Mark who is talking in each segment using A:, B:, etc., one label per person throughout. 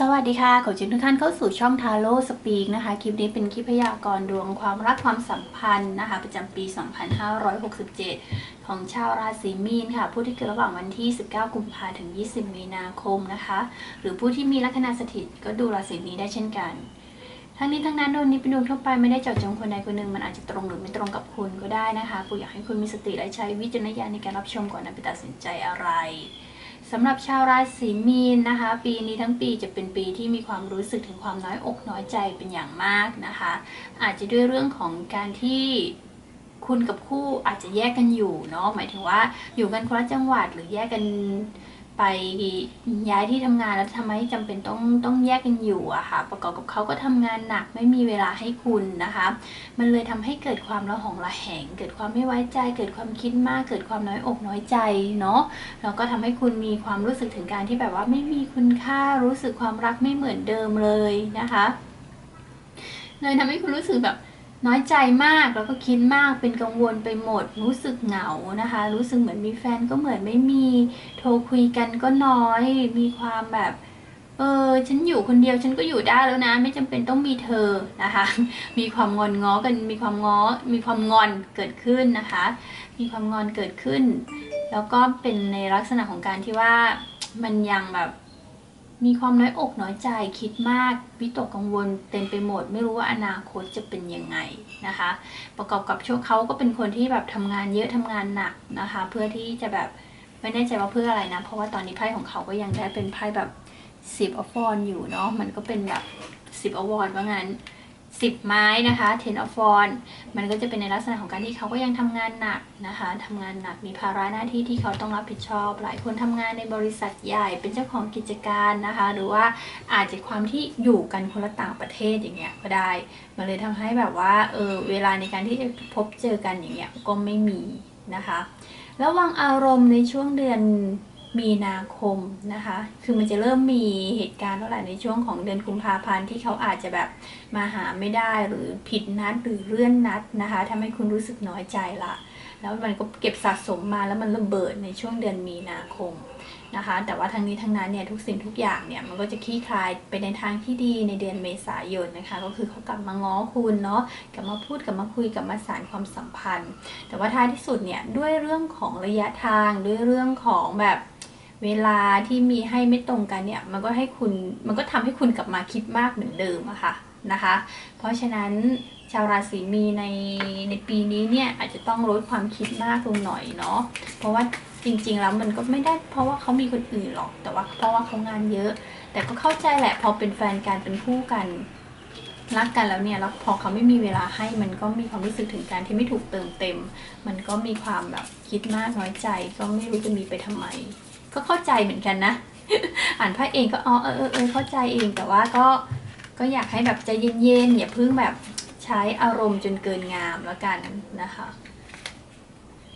A: สวัสดีค่ะ ขอเชิญทุกท่านเข้าสู่ช่องทาโร่สปีกนะคะ คลิปนี้เป็นคลิปพยากรณ์ดวงความรักความสัมพันธ์นะคะ ประจำปี 2567 ของชาวราศีมีนค่ะ ผู้ที่เกิดระหว่างวันที่ 19 กุมภาถึง 20 มีนาคมนะคะ หรือผู้ที่มีลัคนาสถิตก็ดูราศีนี้ได้เช่นกัน ทั้งนี้ทั้งนั้นดวงนี้เป็นดวงทั่วไปไม่ได้เจาะจงคนใดคนหนึ่งมันอาจจะตรงหรือไม่ตรงกับคุณก็ได้นะคะปูอยากให้คุณมีสติและใช้วิจารณญาณในการรับชมก่อนนำไปตัดสินใจอะไร สำหรับชาวราศีมีนนะคะ ปีนี้ทั้งปีจะเป็นปีที่มีความรู้สึกถึงความน้อยอกน้อยใจเป็นอย่างมากนะคะ อาจจะด้วยเรื่องของการที่คุณกับคู่อาจจะแยกกันอยู่เนาะหมายถึงว่าอยู่กันคนละจังหวัดหรือแยกกัน ไปย้ายที่ทำงานแล้วทำไมจำเป็นต้องต้องแยกกันอยู่อะค่ะ ประกอบกับเขาก็ทำงานหนักไม่มีเวลาให้คุณนะคะ มันเลยทำให้เกิดความระหองระแหง เกิดความไม่ไว้ใจ เกิดความคิดมาก เกิดความน้อยอกน้อยใจเนาะแล้วก็ทำให้คุณมีความรู้สึกถึงการที่แบบว่าไม่มีคุณค่ารู้สึกความรักไม่เหมือนเดิมเลยนะคะเลยทำให้คุณรู้สึกแบบ น้อยใจมากแล้วก็คิดมากเป็นกังวลไปหมด รู้สึกเหงานะคะ รู้สึกเหมือนมีแฟนก็เหมือนไม่มีโทรคุยกันก็น้อย มีความแบบเออฉันอยู่คนเดียวฉันก็อยู่ได้แล้วนะ ไม่จำเป็นต้องมีเธอนะคะ มีความงอนง้อกันมีความง้อมีความงอนเกิดขึ้นนะคะ มีความงอนเกิดขึ้น แล้วก็เป็นในลักษณะของการที่ว่ามันยังแบบ มีความน้อยอกน้อยใจคิดมากวิตกกังวลเต็มไปหมด ไม่รู้ว่าอนาคตจะเป็นยังไงนะคะ ประกอบกับช่วงเขาก็เป็นคนที่แบบทำงานเยอะทำงานหนักนะคะ เพื่อที่จะแบบไม่แน่ใจว่าเพื่ออะไรนะ เพราะว่าตอนนี้ไพ่ของเขาก็ยังได้เป็นไพ่แบบสิบอฟอนอยู่เนาะมันก็เป็นแบบสิบอวอร์ดว่างั้น สิบไม้นะคะ ten of w a n d มันก็จะเป็นในลักษณะของการที่เขาก็ยังทำงานหนักนะคะทำงานหนักมีภาระหน้าที่ที่เขาต้องรับผิดชอบ หลายคนทำงานในบริษัทใหญ่เป็นเจ้าของกิจการนะคะ หรือว่าอาจจะความที่อยู่กันคนละต่างประเทศอย่างเงี้ยก็ได้ มันเลยทำให้แบบว่าเออเวลาในการที่จะพบเจอกันอย่างเงี้ยก็ไม่มีนะคะ ระวังอารมณ์ในช่วงเดือนมีนาคมนะคะ คือมันจะเริ่มมีเหตุการณ์เท่าไหร่ในช่วงของเดือนกุมภาพันธ์ที่เขาอาจจะแบบมาหาไม่ได้หรือผิดนัดหรือเลื่อนนัดนะคะทำให้คุณรู้สึกน้อยใจละ แล้วมันก็เก็บสะสมมาแล้วมันระเบิดในช่วงเดือนมีนาคมนะคะ แต่ว่าทั้งนี้ทั้งนั้นเนี่ยทุกสิ่งทุกอย่างเนี่ยมันก็จะคลี่คลายไปในทางที่ดีในเดือนเมษายนนะคะ ก็คือเขากลับมาง้อคุณเนาะกลับมาพูดกลับมาคุยกลับมาสานความสัมพันธ์ แต่ว่าท้ายที่สุดเนี่ยด้วยเรื่องของระยะทางด้วยเรื่องของแบบเวลาที่มีให้ไม่ตรงกันเนี่ย มันก็ให้คุณมันก็ทำให้คุณกลับมาคิดมากเหมือนเดิมอะค่ะ นะคะ เพราะฉะนั้นชาวราศีมีในในปีนี้เนี่ยอาจจะต้องลดความคิดมากลงหน่อยเนาะ เพราะว่าจริง ๆ แล้วมันก็ไม่ได้เพราะว่าเขามีคนอื่นหรอก แต่ว่าเพราะว่าเขางานเยอะ แต่ก็เข้าใจแหละพอเป็นแฟนกันเป็นคู่กันรักกันแล้วเนี่ยแล้วพอเขาไม่มีเวลาให้มันก็มีความรู้สึกถึงการที่ไม่ถูกเติมเต็ม มันก็มีความแบบคิดมากน้อยใจ ก็ไม่รู้จะมีไปทำไม ก็เข้าใจเหมือนกันนะ อ่านไพ่เองก็อ๋อเออเออเข้าใจเองแต่ว่าก็ ก็อยากให้แบบใจเย็นๆอย่าเพิ่งแบบใช้อารมณ์จนเกินงามแล้วกันนะคะ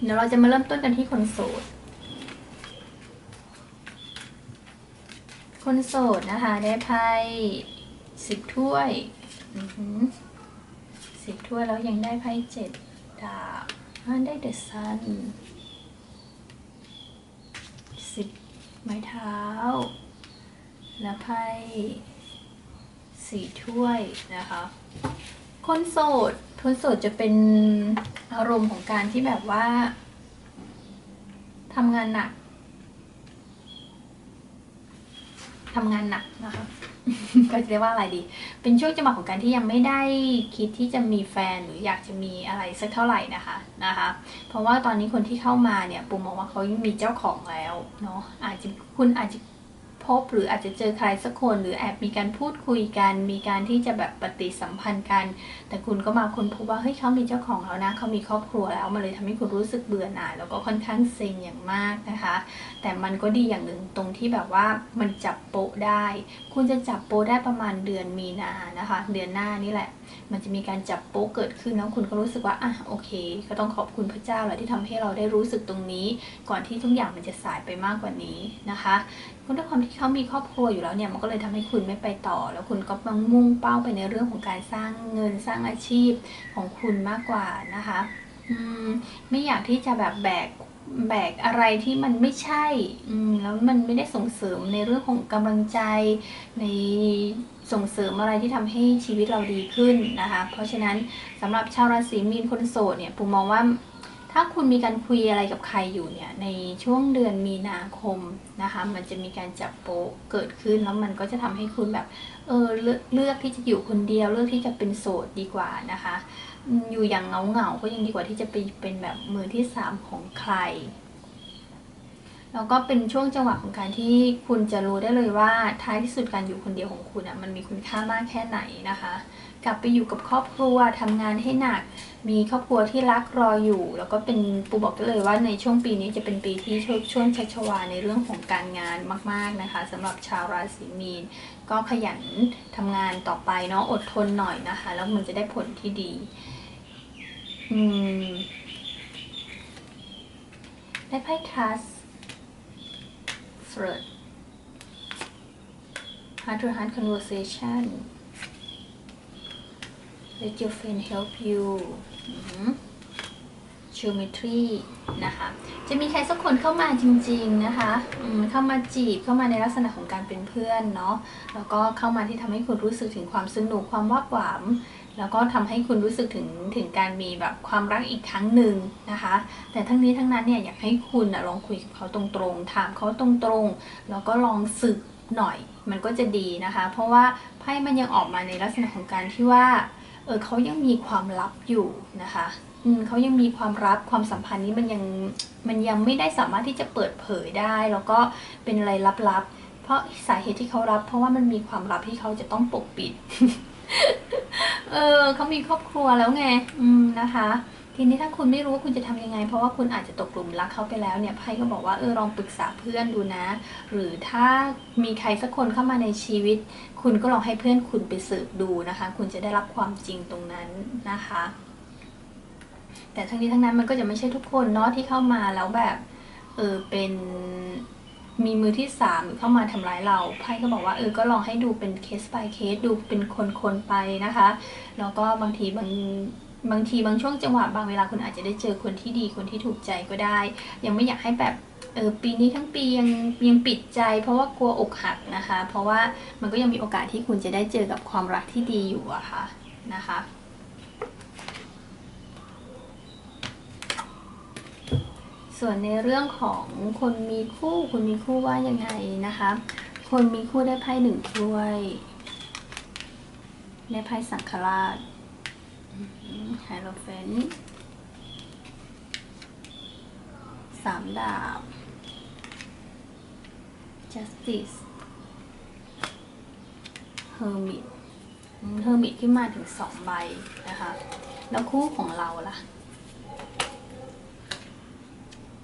A: เดี๋ยวเราจะมาเริ่มต้นกันที่คนโสด คนโสดนะคะ ได้ไพ่สิบถ้วยสิบถ้วยแล้วยังได้ไพ่เจ็ดดาบได้เดอะซันสิบไม้เท้า และไพ่ สี่ถ้วยนะคะ คนโสด คนโสดจะเป็นอารมณ์ของการที่แบบว่าทำงานหนักทำงานหนักนะคะ ก็จะเรียกว่าอะไรดี เป็นช่วงจังหวะของการที่ยังไม่ได้คิดที่จะมีแฟนหรืออยากจะมีอะไรสักเท่าไหร่นะคะนะคะ เพราะว่าตอนนี้คนที่เข้ามาเนี่ยปูมองว่าเขามีเจ้าของแล้วเนาะอาจจะคุณอาจจะ บหรืออาจจะเจอใครสักคน หรือแอบมีการพูดคุยกัน มีการที่จะแบบปฏิสัมพันธ์กัน แต่คุณก็มาคนพบว่าเฮ้ยเขามีเจ้าของแล้วนะเขามีครอบครัวแล้วมันเลยทำให้คุณรู้สึกเบื่อหน่ายแล้วก็ค่อนข้างเซ็งอย่างมากนะคะ แต่มันก็ดีอย่างหนึ่งตรงที่แบบว่ามันจับโปะได้ คุณจะจับโปะได้ประมาณเดือนมีนานะคะ เดือนหน้านี่แหละ มันจะมีการจับโป๊ะเกิดขึ้นแล้วคุณก็รู้สึกว่าอะโอเค ก็ต้องขอบคุณพระเจ้าแหละที่ทำให้เราได้รู้สึกตรงนี้ ก่อนที่ทุกอย่างมันจะสายไปมากกว่านี้นะคะคุณด้วยความที่เขามีครอบครัวอยู่แล้วเนี่ย มันก็เลยทำให้คุณไม่ไปต่อ แล้วคุณก็ต้องมุ่งเป้าไปในเรื่องของการสร้างเงินสร้างอาชีพของคุณมากกว่านะคะอืมไม่อยากที่จะแบบแบกแบกอะไรที่มันไม่ใช่อืมแล้วมันไม่ได้ส่งเสริมในเรื่องของกำลังใจ ในส่งเสริมอะไรที่ทำให้ชีวิตเราดีขึ้นนะคะ เพราะฉะนั้นสำหรับชาวราศีมีนคนโสดเนี่ยปูมองว่า ถ้าคุณมีการคุยอะไรกับใครอยู่เนี่ยในช่วงเดือนมีนาคมนะคะ มันจะมีการจับโป๊ะเกิดขึ้นแล้วมันก็จะทำให้คุณแบบเออเลือกเลือกที่จะอยู่คนเดียว เลือกที่จะเป็นโสดดีกว่านะคะ อยู่อย่างเงาเงาก็ยังดีกว่าที่จะไปเป็นแบบมือที่สามของใครแล้วก็เป็นช่วงจังหวะของการที่คุณจะรู้ได้เลยว่าท้ายที่สุดการอยู่คนเดียวของคุณอะมันมีคุณค่ามากแค่ไหนนะคะ กลับไปอยู่กับครอบครัวทำงานให้หนัก มีครอบครัวที่รักรออยู่ แล้วก็เป็นปูบอกได้เลยว่าในช่วงปีนี้จะเป็นปีที่โชคช่วงชัชวาในเรื่องของการงานมาก ๆนะคะสำหรับชาวราศีมีน ก็ขยันทำงานต่อไปเนาะอดทนหน่อยนะคะ แล้วมันจะได้ผลที่ดี อืมได้ไพ่ trust flirt heart to heart conversation let your friend help you geometry นะคะ จะมีใครสักคนเข้ามาจริง ๆนะคะเข้ามาจีบเข้ามาในลักษณะของการเป็นเพื่อนเนาะ แล้วก็เข้ามาที่ทำให้คุณรู้สึกถึงความสนุกความวับหวามแล้วก็ทำให้คุณรู้สึกถึงถึงการมีแบบความรักอีกครั้งหนึ่งนะคะ แต่ทั้งนี้ทั้งนั้นเนี่ยอยากให้คุณนะลองคุยกับเขาตรงๆ ถามเขาตรงๆ แล้วก็ลองสึกหน่อย มันก็จะดีนะคะ เพราะว่าไพ่มันยังออกมาในลักษณะของการที่ว่า ออเขายังมีความลับอยู่นะคะอืมเขายังมีความลับความสัมพันธ์นี้มันยังมันยังไม่ได้สามารถที่จะเปิดเผยได้ แล้วก็เป็นอะไรลับๆ เพราะสาเหตุที่เขารับ เพราะว่ามันมีความลับที่เขาจะต้องปกปิด เออเขามีครอบครัวแล้วไง อืมนะคะ ทีนี้ถ้าคุณไม่รู้ว่าคุณจะทำยังไง เพราะว่าคุณอาจจะตกหลุมรักเขาไปแล้วเนี่ยไพ่ก็บอกว่าเออลองปรึกษาเพื่อนดูนะ หรือถ้ามีใครสักคนเข้ามาในชีวิต คุณก็ลองให้เพื่อนคุณไปสืบดูนะคะ คุณจะได้รับความจริงตรงนั้นนะคะ แต่ทั้งนี้ทั้งนั้นมันก็จะไม่ใช่ทุกคนเนาะที่เข้ามาแล้วแบบเออเป็นมีมือที่สามหรือเข้ามาทำร้ายเราไพ่ก็บอกว่าเออก็ลองให้ดูเป็นเคส by เคสดูเป็นคนๆไปนะคะแล้วก็บางทีบาง บางทีบางช่วงจังหวะบางเวลาคุณอาจจะได้เจอคนที่ดีคนที่ถูกใจก็ได้ ยังไม่อยากให้แบบเออปีนี้ทั้งปียังยังปิดใจ เพราะว่ากลัวอกหักนะคะ เพราะว่ามันก็ยังมีโอกาสที่คุณจะได้เจอกับความรักที่ดีอยู่อะค่ะนะคะส่วนในเรื่องของคนมีคู่คุณมีคู่ว่ายังไงนะคะ คนมีคู่ได้ไพ่หนึ่งถ้วยได้ไพ่สังฆราช ไฮโรเฟนสามดาบ justice hermit เฮอร์มิตขึ้นมาถึงสองใบนะคะ แล้วคู่ของเราล่ะ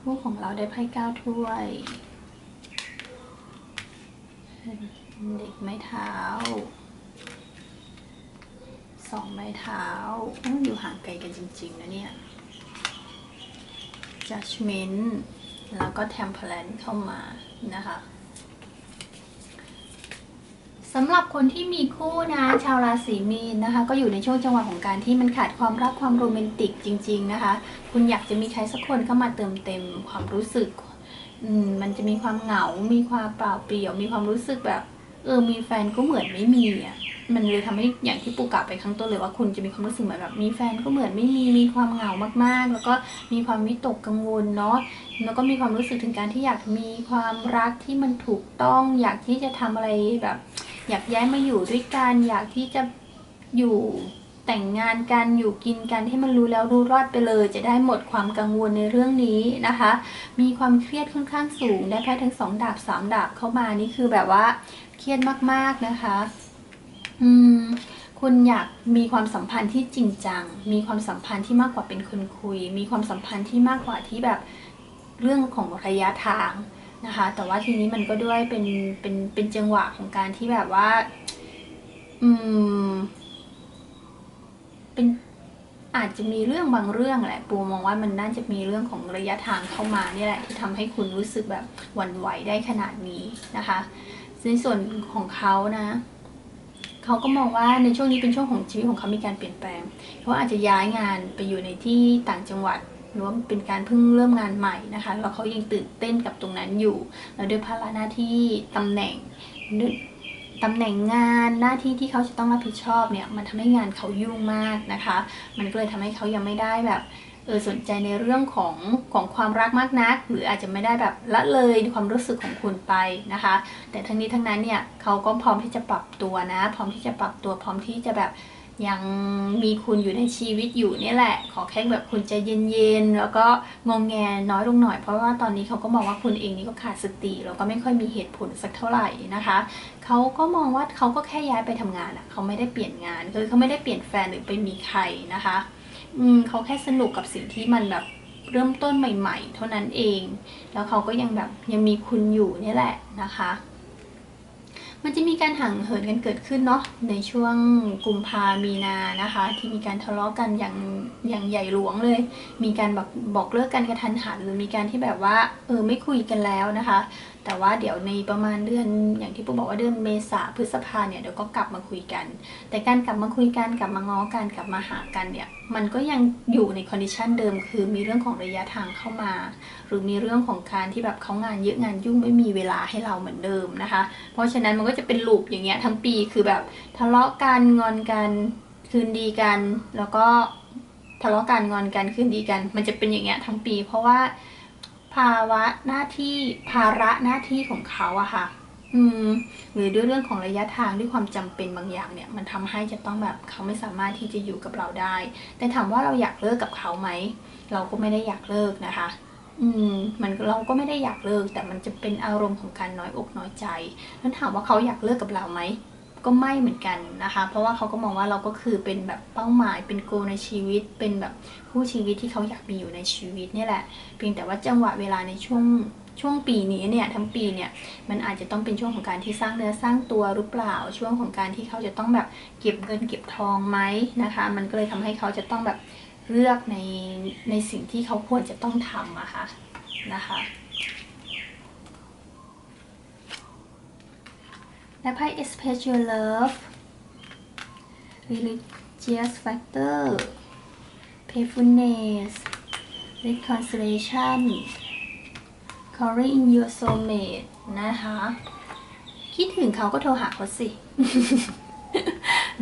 A: คู่ของเราได้ไพ่เก้าถ้วยเด็กไม้เท้า สองไม้เท้าอยู่ห่างไกลกันจริงๆนะเนี่ย judgment แล้วก็ temperance เข้ามานะคะสำหรับคนที่มีคู่นะชาวราศีมีนนะคะ ก็อยู่ในช่วงจังหวะของการที่มันขาดความรักความโรแมนติกจริง ๆนะคะ คุณอยากจะมีใครสักคนเข้ามาเติมเต็มความรู้สึกมมันจะมีความเหงา มีความเปล่าเปลี่ยว มีความรู้สึกแบบ เออมีแฟนก็เหมือนไม่มีอะ มันเลยทำให้อย่างที่ปูกล่าวไปข้างต้นเลยว่าคุณจะมีความรู้สึกเหมือนแบบมีแฟนก็เหมือนไม่มีมีความเหงามากๆ แล้วก็มีความวิตกกังวลเนาะแล้วก็มีความรู้สึกถึงการที่อยากมีความรักที่มันถูกต้อง อยากที่จะทำอะไรแบบ อยากย้ายมาอยู่ด้วยกันอยากที่จะอยู่แต่งงานกันอยู่กินกันให้มันรู้แล้วรู้รอดไปเลย จะได้หมดความกังวลในเรื่องนี้นะคะ มีความเครียดค่อนข้างสูงได้ไพ่ทั้งสองดาบสามดาบเข้ามานี่คือแบบว่าเครียดมากๆนะคะ อืม คุณอยากมีความสัมพันธ์ที่จริงจัง มีความสัมพันธ์ที่มากกว่าเป็นคนคุย มีความสัมพันธ์ที่มากกว่าที่แบบเรื่องของระยะทางนะคะ แต่ว่าทีนี้มันก็ด้วยเป็นเป็นเป็นจังหวะของการที่แบบว่า อืม เป็นอาจจะมีเรื่องบางเรื่องแหละ ปูมองว่ามันน่าจะมีเรื่องของระยะทางเข้ามานี่แหละ ที่ทำให้คุณรู้สึกแบบหวั่นไหวได้ขนาดนี้นะคะในส่วนของเขานะ เขาก็มองว่าในช่วงนี้เป็นช่วงของชีวิตของเขามีการเปลี่ยนแปลงเขาอาจจะย้ายงานไปอยู่ในที่ต่างจังหวัดหรือว่าเป็นการเพิ่งเริ่มงานใหม่นะคะแล้วเขายังตื่นเต้นกับตรงนั้นอยู่แล้วด้วยภาระหน้าที่ตำแหน่งตำแหน่งงานหน้าที่ที่เขาจะต้องรับผิดชอบเนี่ยมันทำให้งานเขายุ่งมากนะคะ มันก็เลยทำให้เขายังไม่ได้แบบ เออสนใจในเรื่องของของความรักมากนัก หรืออาจจะไม่ได้แบบละเลยความรู้สึกของคุณไปนะคะ แต่ทั้งนี้ทั้งนั้นเนี่ยเขาก็พร้อมที่จะปรับตัวนะ พร้อมที่จะปรับตัวพร้อมที่จะแบบยังมีคุณอยู่ในชีวิตอยู่นี่แหละ ขอแค่แบบคุณใจเย็นๆแล้วก็งงแงน้อยลงหน่อย เพราะว่าตอนนี้เขาก็มองว่าคุณเองนี่ก็ขาดสติแล้วก็ไม่ค่อยมีเหตุผลสักเท่าไหร่นะคะเขาก็มองว่าเขาก็แค่ย้ายไปทำงานอะเขาไม่ได้เปลี่ยนงานคือเขาไม่ได้เปลี่ยนแฟนหรือไปมีใครนะคะ อืมเขาแค่สนุกกับสิ่งที่มันแบบเริ่มต้นใหม่ ๆ เท่านั้นเอง แล้วเขาก็ยังแบบยังมีคุณอยู่นี่แหละนะคะ มันจะมีการห่างเหินกันเกิดขึ้นเนาะในช่วงกุมภามีนานะคะ ที่มีการทะเลาะกันอย่างอย่างใหญ่หลวงเลย มีการบอกบอกเลิกกันกระทันหันหรือมีการที่แบบว่าเออไม่คุยกันแล้วนะคะ แต่ว่าเดี๋ยวในประมาณเดือนอย่างที่ปุ๊บอกว่าเดือนเมษาพฤษภาเนี่ยเดี๋ยวก็กลับมาคุยกัน แต่การกลับมาคุยกันกลับมาง้อกันกลับมาหากันเนี่ยมันก็ยังอยู่ในคอนดิชันเดิม คือมีเรื่องของระยะทางเข้ามา หรือมีเรื่องของการที่แบบเขางานเยอะงานยุ่งไม่มีเวลาให้เราเหมือนเดิมนะคะ เพราะฉะนั้นมันก็จะเป็นลูปอย่างเงี้ยทั้งปีคือแบบทะเลาะกันงอนกันคืนดีกัน แล้วก็ทะเลาะกันงอนกันคืนดีกัน มันจะเป็นอย่างเงี้ยทั้งปี เพราะว่า ภาวะหน้าที่ภาระหน้าที่ของเขาอะค่ะ อืม หรือด้วยเรื่องของระยะทางด้วยความจำเป็นบางอย่างเนี่ย มันทำให้จะต้องแบบเขาไม่สามารถที่จะอยู่กับเราได้ แต่ถามว่าเราอยากเลิกกับเขาไหม เราก็ไม่ได้อยากเลิกนะคะ อืม มันเราก็ไม่ได้อยากเลิก แต่มันจะเป็นอารมณ์ของการน้อยอกน้อยใจ แล้วถามว่าเขาอยากเลิกกับเราไหม ก็ไม่เหมือนกันนะคะ เพราะว่าเขาก็มองว่าเราก็คือเป็นแบบเป้าหมายเป็นโกในชีวิต เป็นแบบคู่ชีวิตที่เขาอยากมีอยู่ในชีวิตนี่แหละ เพียงแต่ว่าจังหวะเวลาในช่วงช่วงปีนี้เนี่ยทั้งปีเนี่ยมันอาจจะต้องเป็นช่วงของการที่สร้างเนื้อสร้างตัวหรือเปล่า ช่วงของการที่เขาจะต้องแบบเก็บเงินเก็บทองไหมนะคะ มันก็เลยทำให้เขาจะต้องแบบเลือกในในสิ่งที่เขาควรจะต้องทำอะค่ะนะคะ และไพ่ express your love religious factor playfulness reconciliation calling your soulmate นะคะ คิดถึงเขาก็โทรหาเขาสิ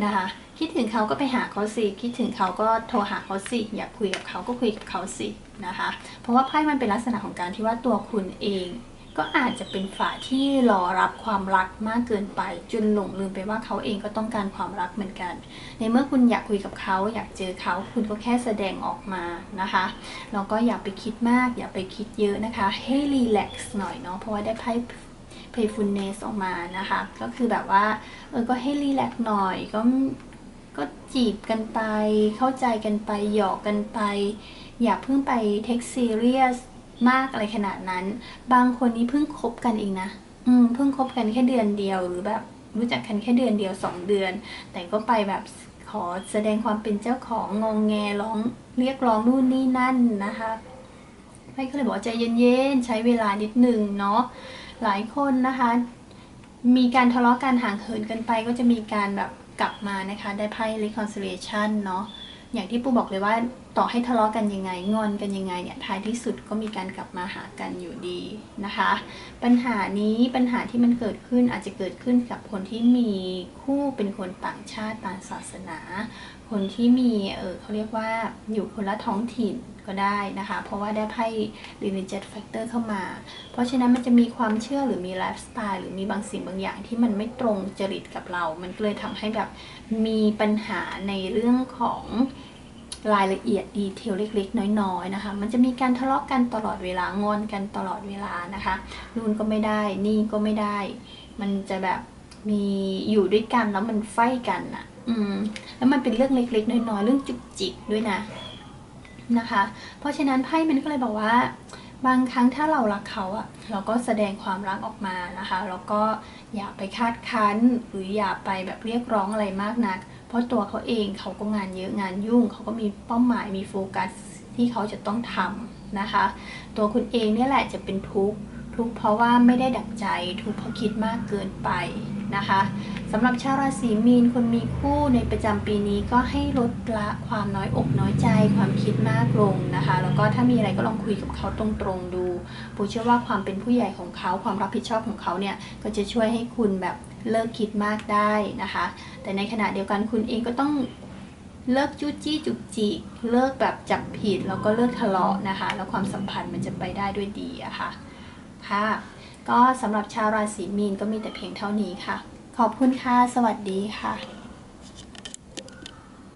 A: นะคะ คิดถึงเขาก็ไปหาเขาสิ คิดถึงเขาก็โทรหาเขาสิ อยากคุยกับเขาก็คุยกับเขาสินะคะ เพราะว่าไพ่มันเป็นลักษณะของการที่ว่าตัวคุณเอง ก็อาจจะเป็นฝ่ายที่รอรับความรักมากเกินไป จนหลงลืมไปว่าเขาเองก็ต้องการความรักเหมือนกัน ในเมื่อคุณอยากคุยกับเขา อยากเจอเขาคุณก็แค่แสดงออกมานะคะแล้วก็อย่าไปคิดมาก อย่าไปคิดเยอะนะคะ ให้รีแลกซ์หน่อยเนาะเพราะว่าได้ไพ่ playfulness ออกมานะคะ ก็คือแบบว่าเออก็ให้รีแลกซ์หน่อยก็ก็จีบกันไป เข้าใจกันไปหยอกกันไป อย่าเพิ่งไป take serious มากอะไรขนาดนั้น บางคนนี้เพิ่งคบกันเองนะ อืมเพิ่งคบกันแค่เดือนเดียวหรือแบบรู้จักกันแค่เดือนเดียวสองเดือน แต่ก็ไปแบบขอแสดงความเป็นเจ้าของงองแงร้องเรียกร้องนู่นนี่นั่นนะคะไพ่ก็เลยบอกใจเย็นๆใช้เวลานิดหนึ่งเนาะหลายคนนะคะ มีการทะเลาะกันห่างเหินกันไป ก็จะมีการแบบกลับมานะคะ ได้ไพ่ reconciliation เนาะอย่างที่ปูบอกเลยว่า ต่อให้ทะเลาะกันยังไงงอนกันยังไงเนี่ยท้ายที่สุดก็มีการกลับมาหากันอยู่ดีนะคะ ปัญหานี้ปัญหาที่มันเกิดขึ้นอาจจะเกิดขึ้นกับคนที่มีคู่เป็นคนต่างชาติต่างศาสนา คนที่มีเออเขาเรียกว่าอยู่คนละท้องถิ่นก็ได้นะคะ เพราะว่าได้ไพ่ religious factor เข้ามา เพราะฉะนั้นมันจะมีความเชื่อหรือมีไลฟ์สไตล์หรือมีบางสิ่งบางอย่างที่มันไม่ตรงจริตกับเรา มันก็เลยทำให้แบบมีปัญหาในเรื่องของ รายละเอียดดีเทลเล็กๆ น้อยๆนะคะ มันจะมีการทะเลาะกันตลอดเวลางอนกันตลอดเวลานะคะนู่นก็ไม่ได้นี่ก็ไม่ได้ มันจะแบบมีอยู่ด้วยกันแล้วมันไฟกันอะ่ะ อืม แล้วมันเป็นเรื่องเล็ก ๆ น้อยๆเรื่องจุกจิกด้วยนะนะคะ เพราะฉะนั้นไพ่มันก็เลยบอกว่า บางครั้งถ้าเรารักเขาอะเราก็แสดงความรักออกมานะคะ แล้วก็อย่าไปคาดคั้น หรืออย่าไปแบบเรียกร้องอะไรมากนัก เพราะตัวเขาเองเขาก็งานเยอะงานยุ่ง เขาก็มีเป้าหมายมีโฟกัสที่เขาจะต้องทำนะคะ ตัวคุณเองเนี่ยแหละจะเป็นทุกข์ทุกข์เพราะว่าไม่ได้ดั่งใจทุกข์เพราะคิดมากเกินไปนะคะสำหรับชาวราศีมีนคนมีคู่ในประจำปีนี้ก็ให้ลดละความน้อยอกน้อยใจความคิดมากลงนะคะ แล้วก็ถ้ามีอะไรก็ลองคุยกับเขาตรงๆดูปูเชื่อว่าความเป็นผู้ใหญ่ของเขา ความรับผิดชอบของเขาเนี่ยก็จะช่วยให้คุณแบบ เลิกคิดมากได้นะคะ แต่ในขณะเดียวกันคุณเองก็ต้องเลิกจู้จี้จุกจิกเลิกแบบจับผิดแล้วก็เลิกทะเลาะนะคะ แล้วความสัมพันธ์มันจะไปได้ด้วยดีอะค่ะค่ะก็สำหรับชาวราศีมีนก็มีแต่เพียงเท่านี้ค่ะ ขอบคุณค่ะ สวัสดีค่ะ